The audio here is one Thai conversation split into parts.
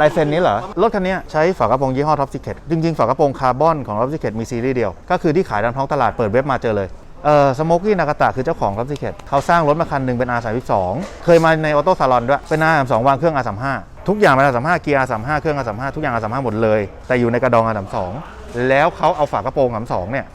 ลายเซ็นนี้เหรอ รถคันนี้ใช้ฝากระโปรงยี่ห้อท็อปซิเคตจริง ๆ ฝากระโปรงคาร์บอนของท็อปซิเคตมีซีรีส์เดียว ก็คือที่ขายตามท้องตลาดเปิดเว็บมาเจอเลยเออสโมกี้นากาตะคือเจ้าของท็อปซิเคตเขาสร้างรถมาคันหนึ่งเป็น R32 เคยมาในออโต้ซาลอนด้วย เป็น R32 วางเครื่อง R35 ทุกอย่างเป็น R35 เกียร์ R35 เครื่อง R35 ทุกอย่าง R35 หมดเลย แต่อยู่ในกระดอง R32 แล้วเขาเอาฝากระโปรง R32 เนี่ย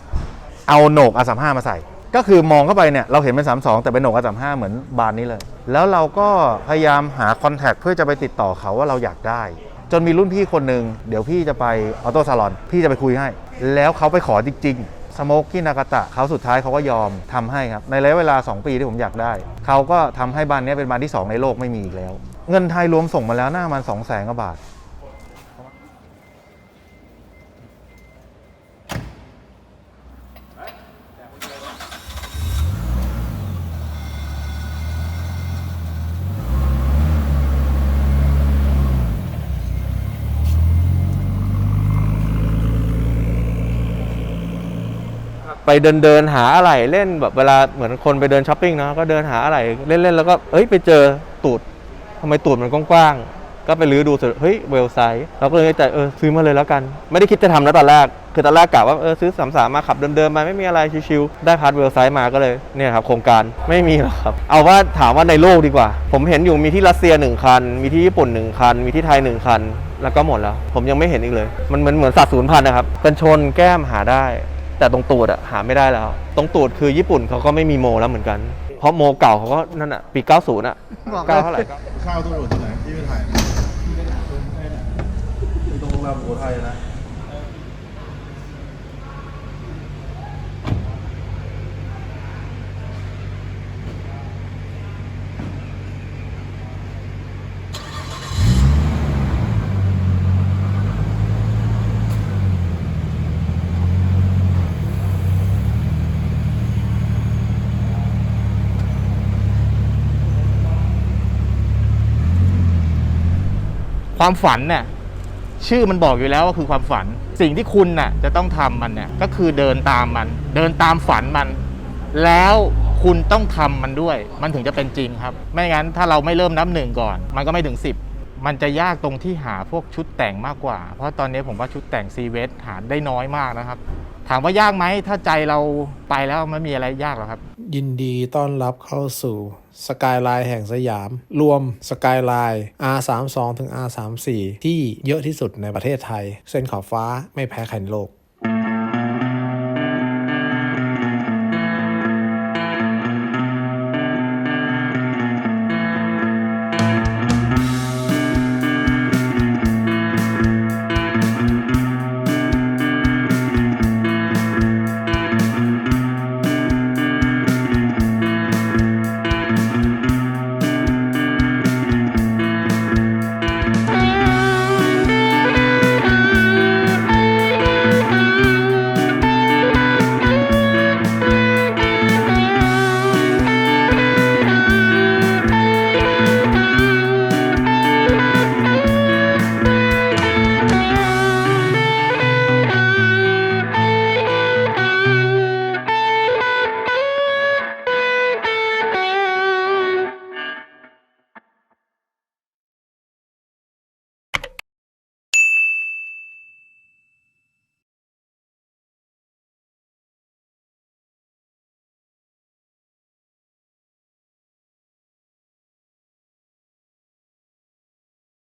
เอาโหนก R35 มาใส่ ก็คือมองเข้าไปเนี่ยเราเห็นเป็น 32 แต่เป็นโหนก R35 เหมือนบานนี้เลย แล้วเราก็พยายามหาคอนแทคเพื่อจะไปติดต่อเขาว่าเราอยากได้ จนมีรุ่นพี่คนหนึ่งเดี๋ยวพี่จะไปออโต้ซาลอนพี่จะไปคุยให้ แล้วเขาไปขอจริงๆสโมกกี้นากาตะเขาสุดท้ายเขาก็ยอมทำให้ครับ ในระยะเวลา 2 ปีที่ผมอยากได้ เขาก็ทำให้บ้านนี้เป็นบ้านที่ 2 ในโลกไม่มีอีกแล้ว เงินไทยรวมส่งมาแล้วน่ามัน2 0 0แสนกว่าบาท ไปเดินเดินหาอะไรเล่นแบบเวลาเหมือนคนไปเดินช้อปปิ้งเนาะก็เดินหาอะไรเล่นๆแล้วก็เอ้ยไปเจอตูดทำไมตูดมันกว้างๆก็ไปลื้อดูสุดเฮ้ยเวลไซส์เราก็เลยใจเออซื้อมาเลยแล้วกัน ไม่ได้คิดจะทำนะตอนแรกคือตอนแรกกะว่าเออซื้อสามสามมาขับเดินๆไปไม่มีอะไรชิวๆได้พาร์ทเวลไซส์มาก็เลยเนี่ยครับโครงการไม่มีหรอกครับ เอาว่าถามว่าในโลกดีกว่า ผมเห็นอยู่มีที่รัสเซียหนึ่งคัน มีที่ญี่ปุ่นหนึ่งคัน มีที่ไทยหนึ่งคัน แล้วก็หมดแล้ว ผมยังไม่เห็นอีกเลย มันเหมือนเหมือนสัตว์สูญพันธุ์นะครับกันชนแก้มหาได้ แต่ตรงตูดอะหาไม่ได้แล้ว ตรงตูดคือญี่ปุ่นเขาก็ไม่มีโมแล้วเหมือนกัน เพราะโมเก่าเขาก็นั่นอะปี 90อะเก้าเท่าไหร่ข้าวตัวอยู่ที่ไหนที่ไม่ถ่ายตรงโรงแรมสุโขทัยนะ ความฝันเนี่ยชื่อมันบอกอยู่แล้วว่าคือความฝัน สิ่งที่คุณน่ะจะต้องทำมันเนี่ยก็คือเดินตามมัน เดินตามฝันมัน แล้วคุณต้องทำมันด้วย มันถึงจะเป็นจริงครับ ไม่งั้นถ้าเราไม่เริ่มนับหนึ่งก่อน มันก็ไม่ถึง 10 มันจะยากตรงที่หาพวกชุดแต่งมากกว่า เพราะตอนนี้ผมว่าชุดแต่งซีเวสหาได้น้อยมากนะครับ ถามว่ายากไหมถ้าใจเราไปแล้วไม่มีอะไรยากหรอกครับ ยินดีต้อนรับเข้าสู่ สกายไลน์แห่งสยาม รวมสกายไลน์ R32 ถึง R34 ที่เยอะที่สุดในประเทศไทย เส้นขอบฟ้าไม่แพ้ใครในโลก